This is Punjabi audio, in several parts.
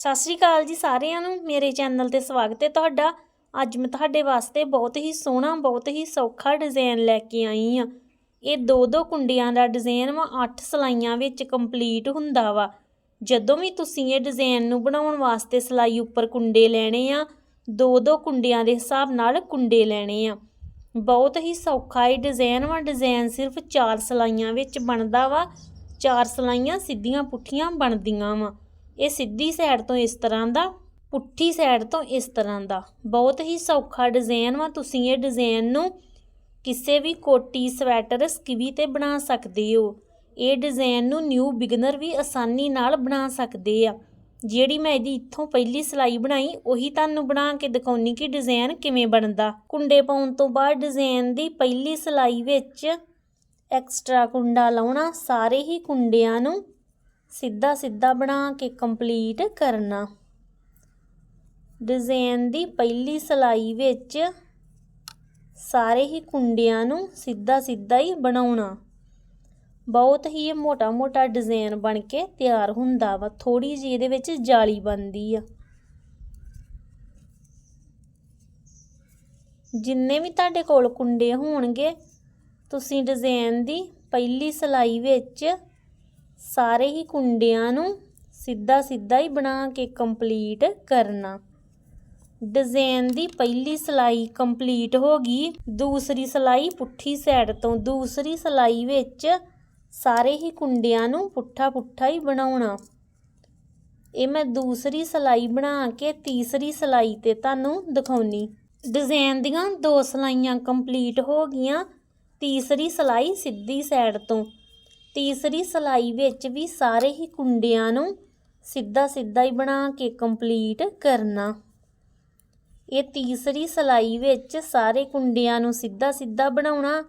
ਸਤਿ ਸ਼੍ਰੀ ਅਕਾਲ ਜੀ ਸਾਰਿਆਂ ਨੂੰ, ਮੇਰੇ ਚੈਨਲ ਤੇ ਸਵਾਗਤ ਹੈ ਤੁਹਾਡਾ। ਅੱਜ ਮੈਂ ਤੁਹਾਡੇ ਵਾਸਤੇ ਬਹੁਤ ਹੀ ਸੋਹਣਾ, ਬਹੁਤ ਹੀ ਸੌਖਾ ਡਿਜ਼ਾਈਨ ਲੈ ਕੇ ਆਈ ਆ ਇਹ ਦੋ ਦੋ ਕੁੰਡੀਆਂ ਦਾ ਡਿਜ਼ਾਈਨ ਵਾ 8 ਸਲਾਈਆਂ ਵਿੱਚ ਕੰਪਲੀਟ ਹੁੰਦਾ ਵਾ। ਜਦੋਂ ਵੀ ਤੁਸੀਂ ਇਹ ਡਿਜ਼ਾਈਨ ਨੂੰ ਬਣਾਉਣ ਵਾਸਤੇ ਸਲਾਈ ਉੱਪਰ ਕੁੰਡੇ ਲੈਣੇ ਆ, ਦੋ ਦੋ ਕੁੰਡਿਆਂ ਦੇ ਹਿਸਾਬ ਨਾਲ ਕੁੰਡੇ ਲੈਣੇ ਆ। ਬਹੁਤ ਹੀ ਸੌਖਾ ਇਹ ਡਿਜ਼ਾਈਨ ਵਾ, ਡਿਜ਼ਾਈਨ ਸਿਰਫ 4 ਸਲਾਈਆਂ ਵਿੱਚ ਬਣਦਾ ਵਾ, ਚਾਰ ਸਲਾਈਆਂ ਸਿੱਧੀਆਂ ਪੁੱਠੀਆਂ ਬਣਦੀਆਂ ਵਾ। ਇਹ ਸਿੱਧੀ ਸਾਈਡ ਤੋਂ ਇਸ ਤਰ੍ਹਾਂ ਦਾ, ਪੁੱਠੀ ਸਾਈਡ ਤੋਂ ਇਸ ਤਰ੍ਹਾਂ ਦਾ। ਬਹੁਤ ਹੀ ਸੌਖਾ ਡਿਜ਼ਾਈਨ ਵਾ, ਤੁਸੀਂ ਇਹ ਡਿਜ਼ਾਈਨ ਨੂੰ ਕਿਸੇ ਵੀ ਕੋਟੀ, ਸਵੈਟਰ, ਸਕਿਵੀ ਤੇ ਬਣਾ ਸਕਦੇ ਹੋ। ਇਹ ਡਿਜ਼ਾਈਨ ਨੂੰ ਨਿਊ ਬਿਗਨਰ ਵੀ ਆਸਾਨੀ ਨਾਲ ਬਣਾ ਸਕਦੇ ਆ। ਜਿਹੜੀ ਮੈਂ ਇਹਦੀ ਇੱਥੋਂ ਪਹਿਲੀ ਸਲਾਈ ਬਣਾਈ, ਉਹੀ ਤੁਹਾਨੂੰ ਬਣਾ ਕੇ ਦਿਖਾਉਣੀ ਕਿ ਡਿਜ਼ਾਈਨ ਕਿਵੇਂ ਬਣਦਾ। ਕੁੰਡੇ ਪਾਉਣ ਤੋਂ ਬਾਅਦ ਡਿਜ਼ਾਈਨ ਦੀ ਪਹਿਲੀ ਸਲਾਈ ਵਿੱਚ ਐਕਸਟਰਾ ਕੁੰਡਾ ਲਾਉਣਾ, ਸਾਰੇ ਹੀ ਕੁੰਡਿਆਂ ਨੂੰ ਸਿੱਧਾ ਸਿੱਧਾ ਬਣਾ ਕੇ ਕੰਪਲੀਟ ਕਰਨਾ। ਡਿਜ਼ਾਈਨ ਦੀ ਪਹਿਲੀ ਸਲਾਈ ਵਿੱਚ ਸਾਰੇ ਹੀ ਕੁੰਡਿਆਂ ਨੂੰ ਸਿੱਧਾ ਸਿੱਧਾ ਹੀ ਬਣਾਉਣਾ। ਬਹੁਤ ਹੀ ਇਹ ਮੋਟਾ ਮੋਟਾ ਡਿਜ਼ਾਈਨ ਬਣ ਕੇ ਤਿਆਰ ਹੁੰਦਾ ਵਾ। ਥੋੜੀ ਜਿਹੀ ਇਹਦੇ ਵਿੱਚ ਜਾਲੀ ਬਣਦੀ ਆ। ਜਿੰਨੇ ਵੀ ਤੁਹਾਡੇ ਕੋਲ ਕੁੰਡੇ ਹੋਣਗੇ, ਤੁਸੀਂ ਡਿਜ਼ਾਈਨ ਦੀ ਪਹਿਲੀ ਸਲਾਈ ਵਿੱਚ ਸਾਰੇ ਹੀ ਕੁੰਡਿਆਂ ਨੂੰ ਸਿੱਧਾ ਸਿੱਧਾ ਹੀ ਬਣਾ ਕੇ ਕੰਪਲੀਟ ਕਰਨਾ। ਡਿਜ਼ਾਈਨ ਦੀ ਪਹਿਲੀ ਸਲਾਈ ਕੰਪਲੀਟ ਹੋ ਗਈ। ਦੂਸਰੀ ਸਲਾਈ ਪੁੱਠੀ ਸਾਈਡ ਤੋਂ ਦੂਸਰੀ ਸਲਾਈ ਵਿੱਚ ਸਾਰੇ ਹੀ ਕੁੰਡਿਆਂ ਨੂੰ ਪੁੱਠਾ ਪੁੱਠਾ ਹੀ ਬਣਾਉਣਾ। ਇਹ ਮੈਂ ਦੂਸਰੀ ਸਲਾਈ ਬਣਾ ਕੇ ਤੀਸਰੀ ਸਲਾਈ ਤੇ ਤੁਹਾਨੂੰ ਦਿਖਾਉਣੀ। ਡਿਜ਼ਾਈਨ ਦੀਆਂ ਦੋ ਸਲਾਈਆਂ ਕੰਪਲੀਟ ਹੋ ਗਈਆਂ। ਤੀਸਰੀ ਸਲਾਈ ਸਿੱਧੀ ਸਾਈਡ ਤੋਂ ਤੀਸਰੀ ਸਲਾਈ ਵਿੱਚ ਵੀ ਸਾਰੇ ਹੀ ਕੁੰਡਿਆਂ ਨੂੰ ਸਿੱਧਾ ਸਿੱਧਾ ਹੀ ਬਣਾ ਕੇ ਕੰਪਲੀਟ ਕਰਨਾ। ਇਹ ਤੀਸਰੀ ਸਲਾਈ ਵਿੱਚ ਸਾਰੇ ਕੁੰਡਿਆਂ ਨੂੰ ਸਿੱਧਾ ਸਿੱਧਾ ਬਣਾਉਣਾ,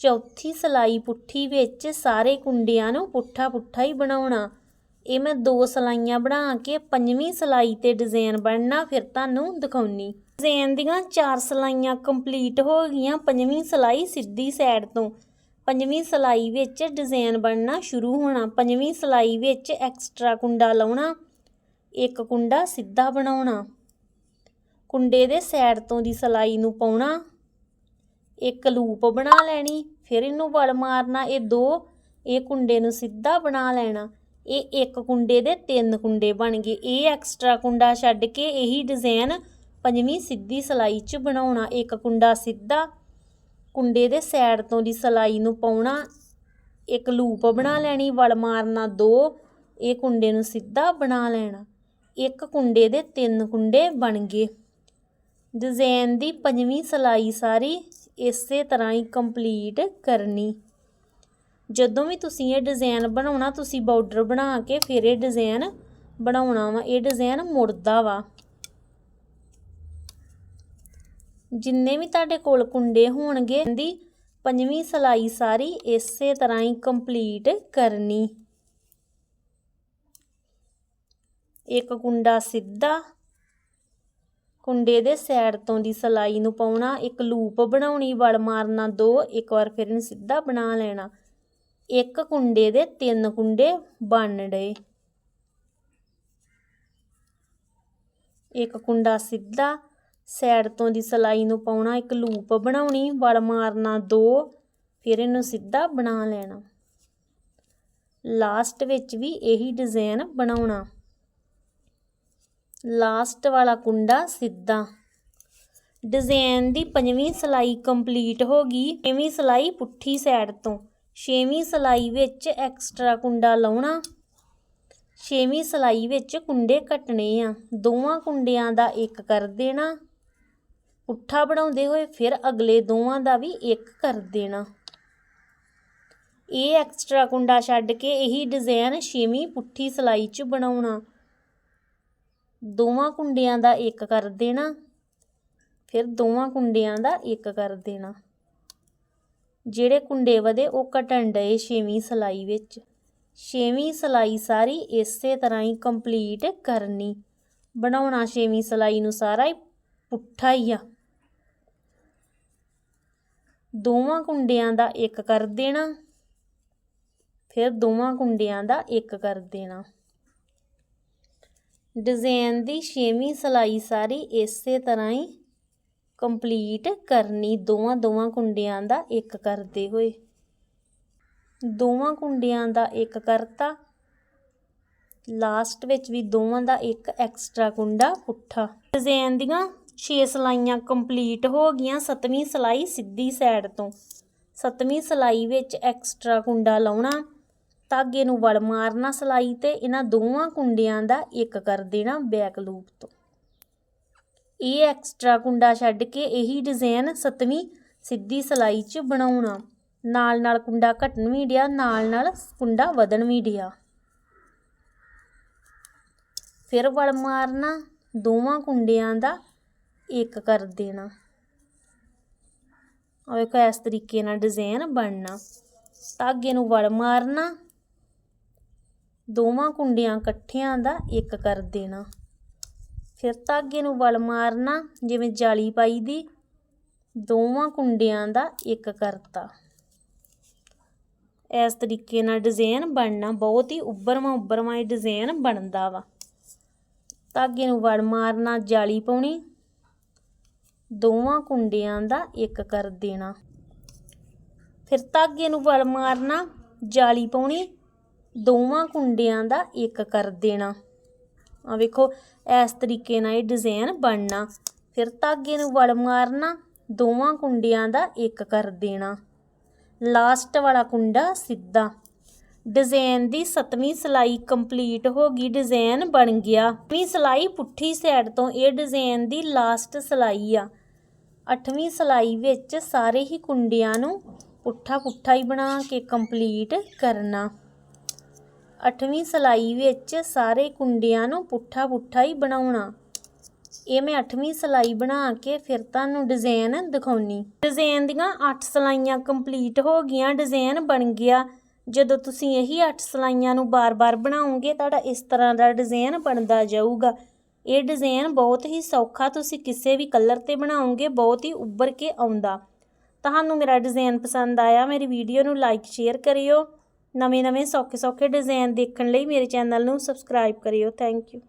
ਚੌਥੀ ਸਲਾਈ ਪੁੱਠੀ ਵਿੱਚ ਸਾਰੇ ਕੁੰਡਿਆਂ ਨੂੰ ਪੁੱਠਾ ਪੁੱਠਾ ਹੀ ਬਣਾਉਣਾ। ਇਹ ਮੈਂ ਦੋ ਸਲਾਈਆਂ ਬਣਾ ਕੇ ਪੰਜਵੀਂ ਸਲਾਈ ਤੇ ਡਿਜ਼ਾਈਨ ਬਣਨਾ, ਫਿਰ ਤੁਹਾਨੂੰ ਦਿਖਾਉਣੀ। ਡਿਜ਼ਾਈਨ ਦੀਆਂ ਚਾਰ ਸਲਾਈਆਂ ਕੰਪਲੀਟ ਹੋ ਗਈਆਂ, ਪੰਜਵੀਂ ਸਲਾਈ ਸਿੱਧੀ ਸਾਈਡ ਤੋਂ। ਪੰਜਵੀਂ ਸਲਾਈ ਵਿੱਚ ਡਿਜ਼ਾਈਨ ਬਣਨਾ ਸ਼ੁਰੂ ਹੋਣਾ, ਪੰਜਵੀਂ ਸਲਾਈ ਵਿੱਚ ਐਕਸਟਰਾ ਕੁੰਡਾ ਲਾਉਣਾ, ਇੱਕ ਕੁੰਡਾ ਸਿੱਧਾ ਬਣਾਉਣਾ, ਕੁੰਡੇ ਦੇ ਸਾਈਡ ਤੋਂ ਦੀ ਸਲਾਈ ਨੂੰ ਪਾਉਣਾ, ਇੱਕ ਲੂਪ ਬਣਾ ਲੈਣੀ, ਫਿਰ ਇਹਨੂੰ ਵਲ ਮਾਰਨਾ, ਇਹ ਦੋ, ਇਹ ਕੁੰਡੇ ਨੂੰ ਸਿੱਧਾ ਬਣਾ ਲੈਣਾ, ਇਹ ਇੱਕ ਕੁੰਡੇ ਦੇ ਤਿੰਨ ਕੁੰਡੇ ਬਣ ਗਏ, ਇਹ ਐਕਸਟਰਾ ਕੁੰਡਾ ਛੱਡ ਕੇ ਇਹੀ ਡਿਜ਼ਾਈਨ ਪੰਜਵੀਂ ਸਿੱਧੀ ਸਲਾਈ 'ਚ ਬਣਾਉਣਾ, ਇੱਕ ਕੁੰਡਾ ਸਿੱਧਾ ਕੁੰਡੇ ਦੇ ਸਾਈਡ ਤੋਂ ਦੀ ਸਲਾਈ ਨੂੰ ਪਾਉਣਾ, ਇੱਕ ਲੂਪ ਬਣਾ ਲੈਣੀ, ਵਲ ਮਾਰਨਾ ਦੋ, ਇਹ ਕੁੰਡੇ ਨੂੰ ਸਿੱਧਾ ਬਣਾ ਲੈਣਾ। ਇੱਕ ਕੁੰਡੇ ਦੇ ਤਿੰਨ ਕੁੰਡੇ ਬਣ ਗਏ। ਡਿਜ਼ਾਈਨ ਦੀ ਪੰਜਵੀਂ ਸਲਾਈ ਸਾਰੀ ਇਸੇ ਤਰ੍ਹਾਂ ਹੀ ਕੰਪਲੀਟ ਕਰਨੀ। ਜਦੋਂ ਵੀ ਤੁਸੀਂ ਇਹ ਡਿਜ਼ਾਈਨ ਬਣਾਉਣਾ, ਤੁਸੀਂ ਬਾਰਡਰ ਬਣਾ ਕੇ ਫਿਰ ਇਹ ਡਿਜ਼ਾਈਨ ਬਣਾਉਣਾ ਵਾ। ਇਹ ਡਿਜ਼ਾਈਨ ਮੁੜਦਾ ਵਾ। ਜਿੰਨੇ ਵੀ ਤੁਹਾਡੇ ਕੋਲ ਕੁੰਡੇ ਹੋਣਗੇ ਦੀ ਪੰਜਵੀਂ ਸਲਾਈ ਸਾਰੀ ਇਸੇ ਤਰ੍ਹਾਂ ਹੀ ਕੰਪਲੀਟ ਕਰਨੀ। ਇੱਕ ਕੁੰਡਾ ਸਿੱਧਾ, ਕੁੰਡੇ ਦੇ ਸਾਈਡ ਤੋਂ ਦੀ ਸਲਾਈ ਨੂੰ ਪਾਉਣਾ, ਇੱਕ ਲੂਪ ਬਣਾਉਣੀ ਵੜ ਮਾਰਨਾ ਦੋ, ਇੱਕ ਵਾਰ ਫਿਰ ਇਹਨੂੰ ਸਿੱਧਾ ਬਣਾ ਲੈਣਾ। ਇੱਕ ਕੁੰਡੇ ਦੇ ਤਿੰਨ ਕੁੰਡੇ ਬਣ ਡਏ। ਇੱਕ ਕੁੰਡਾ ਸਿੱਧਾ ਸਾਈਡ ਤੋਂ ਦੀ ਸਲਾਈ ਨੂੰ ਪਾਉਣਾ, ਇੱਕ ਲੂਪ ਬਣਾਉਣੀ, ਵਲ ਮਾਰਨਾ ਦੋ, ਫਿਰ ਇਹਨੂੰ ਸਿੱਧਾ ਬਣਾ ਲੈਣਾ। ਲਾਸਟ ਵਿੱਚ ਵੀ ਇਹੀ ਡਿਜ਼ਾਈਨ ਬਣਾਉਣਾ। ਲਾਸਟ ਵਾਲਾ ਕੁੰਡਾ ਸਿੱਧਾ। ਡਿਜ਼ਾਈਨ ਦੀ ਪੰਜਵੀਂ ਸਲਾਈ ਕੰਪਲੀਟ ਹੋ ਗਈ, ਛੇਵੀਂ ਸਲਾਈ ਪੁੱਠੀ ਸਾਈਡ ਤੋਂ। ਛੇਵੀਂ ਸਲਾਈ ਵਿੱਚ ਐਕਸਟਰਾ ਕੁੰਡਾ ਲਾਉਣਾ। ਛੇਵੀਂ ਸਲਾਈ ਵਿੱਚ ਕੁੰਡੇ ਕੱਟਣੇ ਆ। ਦੋਵਾਂ ਕੁੰਡਿਆਂ ਦਾ ਇੱਕ ਕਰ ਦੇਣਾ। ਪੁੱਠਾ ਬਣਾਉਂਦੇ ਹੋਏ ਫਿਰ ਅਗਲੇ ਦੋਵਾਂ ਦਾ ਵੀ ਇੱਕ ਕਰ ਦੇਣਾ। ਇਹ ਐਕਸਟਰਾ ਕੁੰਡਾ ਛੱਡ ਕੇ ਇਹੀ ਡਿਜ਼ਾਈਨ ਛੇਵੀਂ ਪੁੱਠੀ ਸਲਾਈ 'ਚ ਬਣਾਉਣਾ। ਦੋਵਾਂ ਕੁੰਡਿਆਂ ਦਾ ਇੱਕ ਕਰ ਦੇਣਾ, ਫਿਰ ਦੋਵਾਂ ਕੁੰਡਿਆਂ ਦਾ ਇੱਕ ਕਰ ਦੇਣਾ। ਜਿਹੜੇ ਕੁੰਡੇ ਵਧੇ ਉਹ ਕਟਣ ਡਏ ਛੇਵੀਂ ਸਲਾਈ ਵਿੱਚ। ਛੇਵੀਂ ਸਲਾਈ ਸਾਰੀ ਇਸੇ ਤਰ੍ਹਾਂ ਹੀ ਕੰਪਲੀਟ ਕਰਨੀ। ਬਣਾਉਣਾ ਛੇਵੀਂ ਸਲਾਈ ਨੂੰ ਸਾਰਾ ਹੀ ਪੁੱਠਾ ਹੀ ਆ। ਦੋਵਾਂ ਕੁੰਡਿਆਂ ਦਾ ਇੱਕ ਕਰ ਦੇਣਾ, ਫਿਰ ਦੋਵਾਂ ਕੁੰਡਿਆਂ ਦਾ ਇੱਕ ਕਰ ਦੇਣਾ। ਡਿਜ਼ਾਈਨ ਦੀ ਛੇਵੀਂ ਸਲਾਈ ਸਾਰੀ ਇਸੇ ਤਰ੍ਹਾਂ ਹੀ ਕੰਪਲੀਟ ਕਰਨੀ, ਦੋਵਾਂ ਦੋਵਾਂ ਕੁੰਡਿਆਂ ਦਾ ਇੱਕ ਕਰਦੇ ਹੋਏ। ਦੋਵਾਂ ਕੁੰਡਿਆਂ ਦਾ ਇੱਕ ਕਰਤਾ, ਲਾਸਟ ਵਿੱਚ ਵੀ ਦੋਵਾਂ ਦਾ ਇੱਕ ਐਕਸਟਰਾ ਕੁੰਡਾ ਪੁੱਠਾ। ਡਿਜ਼ਾਈਨ ਦੀਆਂ 6 ਸਲਾਈਆਂ ਕੰਪਲੀਟ ਹੋ ਗਈਆਂ, ਸੱਤਵੀਂ ਸਲਾਈ ਸਿੱਧੀ ਸਾਈਡ ਤੋਂ। ਸੱਤਵੀਂ ਸਲਾਈ ਵਿੱਚ ਐਕਸਟਰਾ ਕੁੰਡਾ ਲਾਉਣਾ, ਧਾਗੇ ਨੂੰ ਵੜ ਮਾਰਨਾ ਸਲਾਈ ਤੇ ਇਹਨਾਂ ਦੋਵਾਂ ਕੁੰਡਿਆਂ ਦਾ ਇੱਕ ਕਰ ਦੇਣਾ ਬੈਕ ਲੂਪ ਤੋਂ। ਇਹ ਐਕਸਟਰਾ ਕੁੰਡਾ ਛੱਡ ਕੇ ਇਹੀ ਡਿਜ਼ਾਈਨ ਸੱਤਵੀਂ ਸਿੱਧੀ ਸਲਾਈ 'ਚ ਬਣਾਉਣਾ। ਨਾਲ ਨਾਲ ਕੁੰਡਾ ਘਟਣ ਵੀ ਡਿਆ ਨਾਲ ਨਾਲ ਕੁੰਡਾ ਵਧਣ ਵੀ ਡਿਆ। ਫਿਰ ਵਲ ਮਾਰਨਾ ਦੋਵਾਂ ਕੁੰਡਿਆਂ ਦਾ ਇੱਕ ਕਰ ਦੇਣਾ। ਆ ਵੇਖੋ, ਇਸ ਤਰੀਕੇ ਨਾਲ ਡਿਜ਼ਾਈਨ ਬਣਨਾ। ਧਾਗੇ ਨੂੰ ਵੜ ਮਾਰਨਾ। ਦੋਵਾਂ ਕੁੰਡਿਆਂ ਇਕੱਠਿਆਂ ਦਾ ਇੱਕ ਕਰ ਦੇਣਾ। ਫਿਰ ਧਾਗੇ ਨੂੰ ਵਲ ਮਾਰਨਾ, ਜਿਵੇਂ ਜਾਲੀ ਪਾਈ ਦੀ, ਦੋਵਾਂ ਕੁੰਡਿਆਂ ਦਾ ਇੱਕ ਕਰਤਾ। ਇਸ ਤਰੀਕੇ ਨਾਲ ਡਿਜ਼ਾਈਨ ਬਣਨਾ। ਬਹੁਤ ਹੀ ਉੱਭਰਵਾਂ ਉੱਭਰਵਾਂ ਇਹ ਡਿਜ਼ਾਈਨ ਬਣਦਾ ਵਾ। ਧਾਗੇ ਨੂੰ ਵੜ ਮਾਰਨਾ, ਜਾਲੀ ਪਾਉਣੀ ਦੋਵਾਂ ਕੁੰਡਿਆਂ ਦਾ ਇੱਕ ਕਰ ਦੇਣਾ। ਫਿਰ ਧਾਗੇ ਨੂੰ ਵਲ ਮਾਰਨਾ, ਜਾਲੀ ਪਾਉਣੀ, ਦੋਵਾਂ ਕੁੰਡਿਆਂ ਦਾ ਇੱਕ ਕਰ ਦੇਣਾ। ਆ ਵੇਖੋ, ਇਸ ਤਰੀਕੇ ਨਾਲ ਇਹ ਡਿਜ਼ਾਈਨ ਬਣਨਾ। ਫਿਰ ਧਾਗੇ ਨੂੰ ਵਲ ਮਾਰਨਾ, ਦੋਵਾਂ ਕੁੰਡਿਆਂ ਦਾ ਇੱਕ ਕਰ ਦੇਣਾ। ਲਾਸਟ ਵਾਲਾ ਕੁੰਡਾ ਸਿੱਧਾ। ਡਿਜ਼ਾਈਨ ਦੀ 7ਵੀਂ ਸਲਾਈ ਕੰਪਲੀਟ ਹੋ ਗਈ ਡਿਜ਼ਾਈਨ ਬਣ ਗਿਆ। ਵੀ ਸਲਾਈ ਪੁੱਠੀ ਸਾਈਡ ਤੋਂ ਇਹ ਡਿਜ਼ਾਈਨ ਦੀ ਲਾਸਟ ਸਲਾਈ ਆ। ਅੱਠਵੀਂ ਸਲਾਈ ਵਿੱਚ ਸਾਰੇ ਹੀ ਕੁੰਡਿਆਂ ਨੂੰ ਪੁੱਠਾ ਪੁੱਠਾ ਹੀ ਬਣਾ ਕੇ ਕੰਪਲੀਟ ਕਰਨਾ। ਅੱਠਵੀਂ ਸਲਾਈ ਵਿੱਚ ਸਾਰੇ ਕੁੰਡਿਆਂ ਨੂੰ ਪੁੱਠਾ ਪੁੱਠਾ ਹੀ ਬਣਾਉਣਾ। ਇਹ ਮੈਂ ਅੱਠਵੀਂ ਸਲਾਈ ਬਣਾ ਕੇ ਫਿਰ ਤੁਹਾਨੂੰ ਡਿਜ਼ਾਈਨ ਦਿਖਾਉਣੀ। ਡਿਜ਼ਾਈਨ ਦੀਆਂ 8 ਸਲਾਈਆਂ ਕੰਪਲੀਟ ਹੋ ਗਈਆਂ ਡਿਜ਼ਾਈਨ ਬਣ ਗਿਆ। ਜਦੋਂ ਤੁਸੀਂ ਇਹੀ 8 ਸਲਾਈਆਂ ਨੂੰ ਬਾਰ-ਬਾਰ ਬਣਾਉਂਗੇ ਤੁਹਾਡਾ ਇਸ ਤਰ੍ਹਾਂ ਦਾ ਡਿਜ਼ਾਈਨ ਬਣਦਾ ਜਾਊਗਾ। ਇਹ ਡਿਜ਼ਾਈਨ ਬਹੁਤ ਹੀ ਸੌਖਾ, ਤੁਸੀਂ ਕਿਸੇ ਵੀ ਕਲਰ ਤੇ ਬਣਾਓਗੇ, ਬਹੁਤ ਹੀ ਉੱਭਰ ਕੇ ਆਉਂਦਾ। ਤੁਹਾਨੂੰ ਮੇਰਾ ਡਿਜ਼ਾਈਨ ਪਸੰਦ ਆਇਆ, ਮੇਰੀ ਵੀਡੀਓ ਨੂੰ ਲਾਈਕ ਸ਼ੇਅਰ ਕਰਿਓ। ਨਵੇਂ ਨਵੇਂ ਸੌਖੇ ਸੌਖੇ ਡਿਜ਼ਾਈਨ ਦੇਖਣ ਲਈ ਮੇਰੇ ਚੈਨਲ ਨੂੰ ਸਬਸਕ੍ਰਾਈਬ ਕਰਿਓ। Thank you